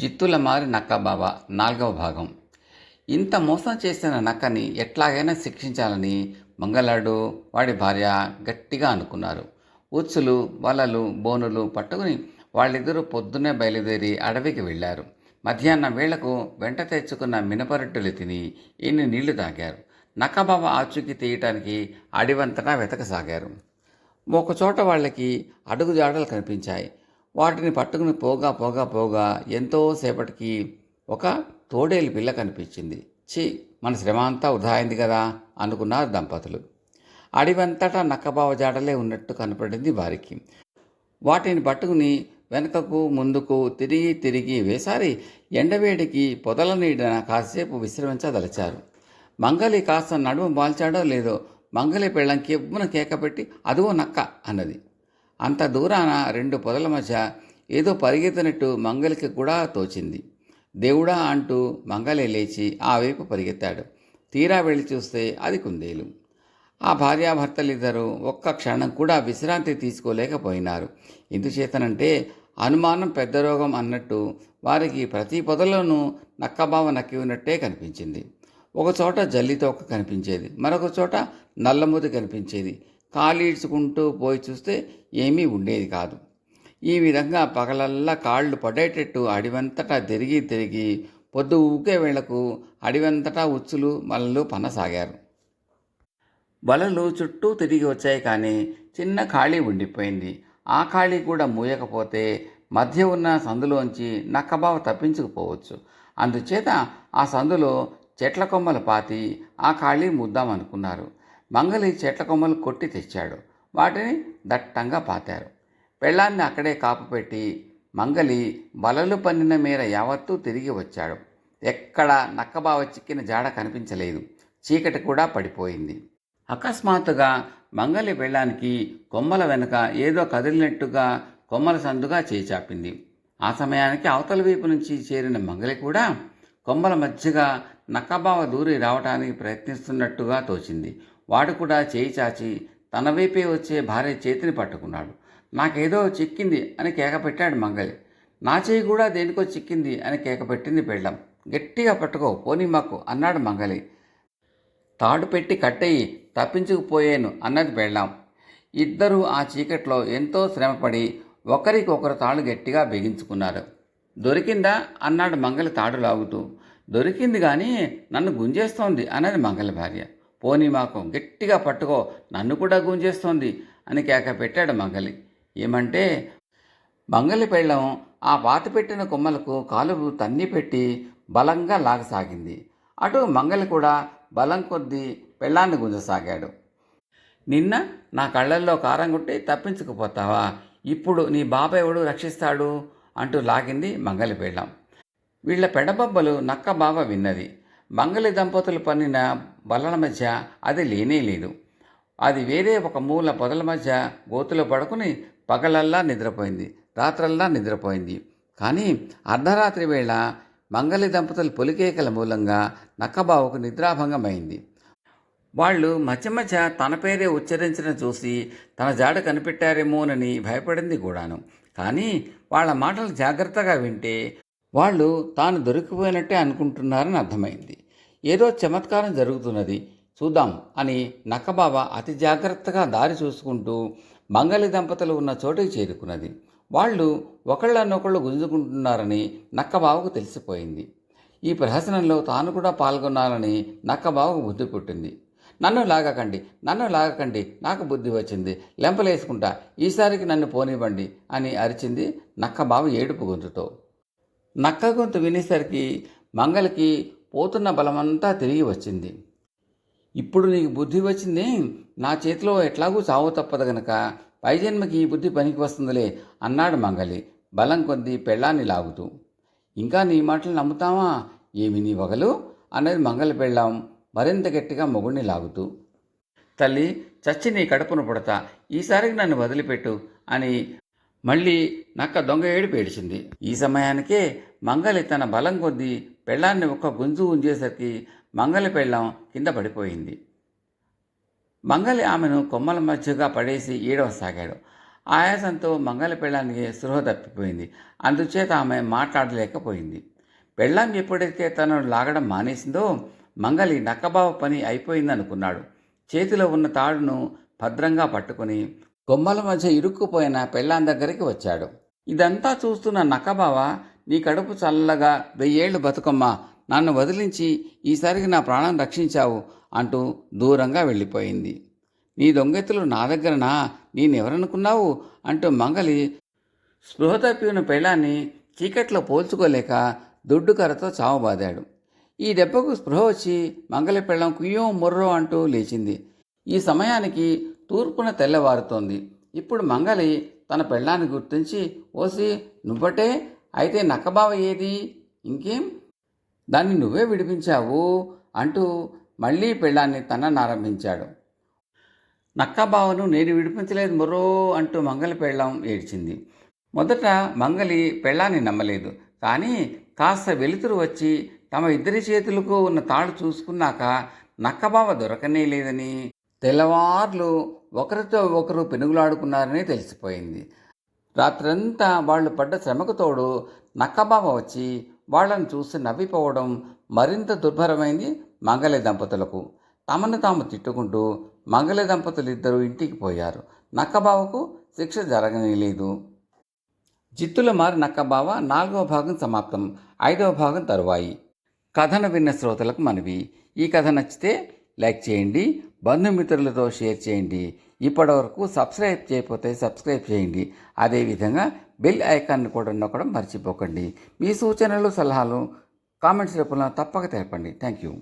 జిత్తుల మారి నక్క బాబా నాలుగవ భాగం. ఇంత మోసం చేసిన నక్కని ఎట్లాగైనా శిక్షించాలని మంగళాడు వాడి భార్య గట్టిగా అనుకున్నారు. ఉచ్చులు వలలు బోనులు పట్టుకుని వాళ్ళిద్దరూ పొద్దున్నే బయలుదేరి అడవికి వెళ్ళారు. మధ్యాహ్నం వేళకు వెంట తెచ్చుకున్న మినపరొట్టెలు తిని ఇన్ని నీళ్ళు తాగారు. నక్కబావ ఆచూకీ తీయటానికి అడివంతటా వెతకసాగారు. ఒకచోట వాళ్ళకి అడుగు జాడలు కనిపించాయి. వాటిని పట్టుకుని పోగా పోగా పోగా ఎంతోసేపటికి ఒక తోడేలు పిల్ల కనిపించింది. ఛీ మన శ్రమ అంతా వృధా అయింది కదా అనుకున్నారు దంపతులు. అడివంతటా నక్కబావ జాడలే ఉన్నట్టు కనపడింది వారికి. వాటిని పట్టుకుని వెనుకకు ముందుకు తిరిగి తిరిగి వేసారి ఎండవేడికి పొదల నీడన కాసేపు విశ్రమించదలిచారు. మంగలి కాస్త నడుము బాల్చాడో లేదో మంగలి పెళ్ళం కెవ్వున కేకపెట్టి పెట్టి నక్క అన్నది. అంత దూరాన రెండు పొదల మధ్య ఏదో పరిగెత్తినట్టు మంగలికి కూడా తోచింది. దేవుడా అంటూ మంగలి లేచి ఆ వైపు పరిగెత్తాడు. తీరా వెళ్ళి చూస్తే అది కుందేలు. ఆ భార్యాభర్తలిద్దరూ ఒక్క క్షణం కూడా విశ్రాంతి తీసుకోలేకపోయినారు. ఎందుచేతనంటే అనుమానం పెద్ద రోగం అన్నట్టు వారికి ప్రతి పొదలోనూ నక్కబావ నక్కి ఉన్నట్టే కనిపించింది. ఒక చోట జల్లితోక కనిపించేది. మరొక చోట నల్లముది కనిపించేది. కాలీడ్చుకుంటూ పోయి చూస్తే ఏమీ ఉండేది కాదు. ఈ విధంగా పగలల్లా కాళ్ళు పడేటట్టు అడివంతటా తిరిగి తిరిగి పొద్దు ఊకే వేళకు అడివంతటా ఉచ్చులు మలలు పనసాగారు. వలలు చుట్టూ తిరిగి వచ్చాయి కానీ చిన్న ఖాళీ ఉండిపోయింది. ఆ ఖాళీ కూడా మూయకపోతే మధ్య ఉన్న సందులోంచి నక్కబావ తప్పించుకుపోవచ్చు. అందుచేత ఆ సందులో చెట్ల కొమ్మలు పాతి ఆ ఖాళీ ముద్దామనుకున్నారు. మంగలి చెట్ల కొమ్మలు కొట్టి తెచ్చాడు. వాటిని దట్టంగా పాతారు. పెళ్ళాన్ని అక్కడే కాపు పెట్టి మంగలి బలలు పన్నిన మేర యావత్తూ తిరిగి వచ్చాడు. ఎక్కడ నక్కబావ చిక్కిన జాడ కనిపించలేదు. చీకటి కూడా పడిపోయింది. అకస్మాత్తుగా మంగలి పెళ్ళానికి కొమ్మల వెనుక ఏదో కదిలినట్టుగా కొమ్మల సందుగా చేచాపింది ఆ సమయానికి అవతల వైపు నుంచి చేరిన మంగలి కూడా కొమ్మల మధ్యగా నక్కబావ దూరి రావటానికి ప్రయత్నిస్తున్నట్టుగా తోచింది. వాడు కూడా చేయి చాచి తన వైపే వచ్చే భార్య చేతిని పట్టుకున్నాడు. నాకేదో చిక్కింది అని కేక పెట్టాడు మంగలి. నా చేయి కూడా దేనికో చిక్కింది అని కేక పెట్టింది పెళ్ళం. గట్టిగా పట్టుకో పోనీ మాకు అన్నాడు మంగలి. తాడు పెట్టి కట్టయి తప్పించుకుపోయాను అన్నది పెళ్ళాం. ఇద్దరూ ఆ చీకట్లో ఎంతో శ్రమపడి ఒకరికొకరు తాళ్ళు గట్టిగా బిగించుకున్నారు. దొరికిందా? అన్నాడు మంగలి తాడు లాగుతూ దొరికింది కానీ నన్ను గుంజేస్తోంది అన్నది మంగళ భార్య. పోనీ మాకు గట్టిగా పట్టుకో నన్ను కూడా గుంజేస్తోంది అని కేక పెట్టాడు మంగలి. ఏమంటే మంగలి పెళ్ళం ఆ పాత పెట్టిన కొమ్మలకు కాలువ తన్ని పెట్టి బలంగా లాగసాగింది. అటు మంగలి కూడా బలం కొద్దీ పెళ్ళాన్ని గుంజసాగాడు. నిన్న నా కళ్ళల్లో కారం కొట్టి తప్పించుకుపోతావా? ఇప్పుడు నీ బాబాయ్ రక్షిస్తాడు? అంటూ లాగింది మంగలి పెళ్ళం. వీళ్ళ పెడబొబ్బలు నక్క బావ విన్నది. మంగలి దంపతులు పన్నిన బల్లల మధ్య అది లేనే లేదు. అది వేరే ఒక మూల పొదల మధ్య గోతులో పడుకుని పగలల్లా నిద్రపోయింది రాత్రల్లా నిద్రపోయింది. కానీ అర్ధరాత్రి వేళ మంగలి దంపతులు పొలికేకల మూలంగా నక్కబావుకు నిద్రాభంగమైంది. వాళ్ళు మధ్య మధ్య తన పేరే ఉచ్చరించడం చూసి తన జాడ కనిపెట్టారేమోనని భయపడింది కూడాను. కానీ వాళ్ళ మాటలు జాగ్రత్తగా వింటే వాళ్ళు తాను దొరికిపోయినట్టే అనుకుంటున్నారని అర్థమైంది. ఏదో చమత్కారం జరుగుతున్నది. చూద్దాం అని నక్కబాబ అతి జాగ్రత్తగా దారి చూసుకుంటూ మంగళి దంపతులు ఉన్న చోటుకి చేరుకున్నది. వాళ్ళు ఒకళ్ళనొకళ్ళు గుంజుకుంటున్నారని నక్కబావకు తెలిసిపోయింది. ఈ ప్రహసనంలో తాను కూడా పాల్గొనాలని నక్కబావకు బుద్ధి పుట్టింది. నన్ను లాగకండి నన్ను లాగకండి నాకు బుద్ధి వచ్చింది. లెంపలేసుకుంటా ఈసారికి నన్ను పోనివ్వండి అని అరిచింది నక్కబావ ఏడుపు గొంతుతో. నక్క గొంతు వినేసరికి మంగలికి పోతున్న బలమంతా తిరిగి వచ్చింది. ఇప్పుడు నీకు బుద్ధి వచ్చింది నా చేతిలో ఎట్లాగూ చావు తప్పదు గనక పై జన్మకి ఈ బుద్ధి పనికి వస్తుందిలే అన్నాడు మంగలి బలం కొద్ది పెళ్ళాన్ని లాగుతూ. ఇంకా నీ మాటలు నమ్ముతావా? ఏమి నీ వగలు? అన్నది మంగలి పెళ్ళాం మరింత గట్టిగా మొగుడిని లాగుతూ. తల్లి చచ్చి నీ కడుపును పుడతా ఈసారికి నన్ను వదిలిపెట్టు అని మళ్ళీ నక్క దొంగ ఏడు పేడిచింది ఈ సమయానికే మంగలి తన బలం కొద్దీ పెళ్ళాన్ని ఒక్క గుంజు ఉంచేసరికి మంగలి పెళ్ళం కింద పడిపోయింది. మంగలి ఆమెను కొమ్మల మధ్యగా పడేసి ఏడవసాగాడు ఆయాసంతో మంగలి పెళ్ళానికి సృహ తప్పిపోయింది. అందుచేత ఆమె మాట్లాడలేకపోయింది. పెళ్ళాం ఎప్పుడైతే తనను లాగడం మానేసిందో మంగలి నక్కబావ పని అయిపోయిందనుకున్నాడు. చేతిలో ఉన్న తాడును భద్రంగా పట్టుకుని కొమ్మల మధ్య ఇరుక్కుపోయిన పెళ్ళాం దగ్గరికి వచ్చాడు. ఇదంతా చూస్తున్న నక్కబావ నీ కడుపు చల్లగా వెయ్యేళ్ళు బతుకమ్మ నన్ను వదిలించి ఈసారికి నా ప్రాణం రక్షించావు అంటూ దూరంగా వెళ్ళిపోయింది. నీ దొంగెత్తులు నా దగ్గరనా? నేనెవరనుకున్నావు? అంటూ మంగలి స్పృహ తప్పిన పెళ్ళాన్ని చీకట్లో పోల్చుకోలేక దుడ్డు కర్రతో చావబాదాడు. ఈ దెబ్బకు స్పృహ వచ్చి మంగలి పెళ్ళం కుయ్యో మొర్రో అంటూ లేచింది. ఈ సమయానికి తూర్పున తెల్లవారుతోంది. ఇప్పుడు మంగలి తన పెళ్ళాన్ని గుర్తించి ఓసి నువ్వటే? అయితే నక్కబావ ఏది? ఇంకేం? దాన్ని నువ్వే విడిపించావు? అంటూ మళ్ళీ పెళ్ళాన్ని తననారంభించాడు నక్కబావను నేను విడిపించలేదు మరో అంటూ మంగలి పెళ్ళాం ఏడ్చింది. మొదట మంగలి పెళ్ళాన్ని నమ్మలేదు. కానీ కాస్త వెలుతురు వచ్చి తమ ఇద్దరి చేతులకు ఉన్న తాడు చూసుకున్నాక నక్కబావ దొరకనే లేదని తెల్లవార్లు ఒకరితో ఒకరు పెనుగులాడుకున్నారని తెలిసిపోయింది. రాత్రంతా వాళ్ళు పడ్డ శ్రమకు తోడు నక్కబావ వచ్చి వాళ్ళని చూసి నవ్విపోవడం మరింత దుర్భరమైంది మంగళ దంపతులకు. తమను తాము తిట్టుకుంటూ మంగళ దంపతులు ఇద్దరు ఇంటికి పోయారు. నక్కబావకు శిక్ష జరగనేలేదు. జిత్తుల మారి నక్కబావ నాలుగవ భాగం సమాప్తం ఐదవ భాగం తరువాయి. కథను విన్న శ్రోతలకు మనవి. ఈ కథ నచ్చితే లైక్ చేయండి బంధుమిత్రులతో షేర్ చేయండి. ఇప్పటివరకు సబ్స్క్రైబ్ చేయకపోతే సబ్స్క్రైబ్ చేయండి. అదేవిధంగా బెల్ ఐకాన్ని కూడా నొక్కడం మర్చిపోకండి. మీ సూచనలు సలహాలు కామెంట్స్ రూపంలో తప్పక తెలపండి. Thank you.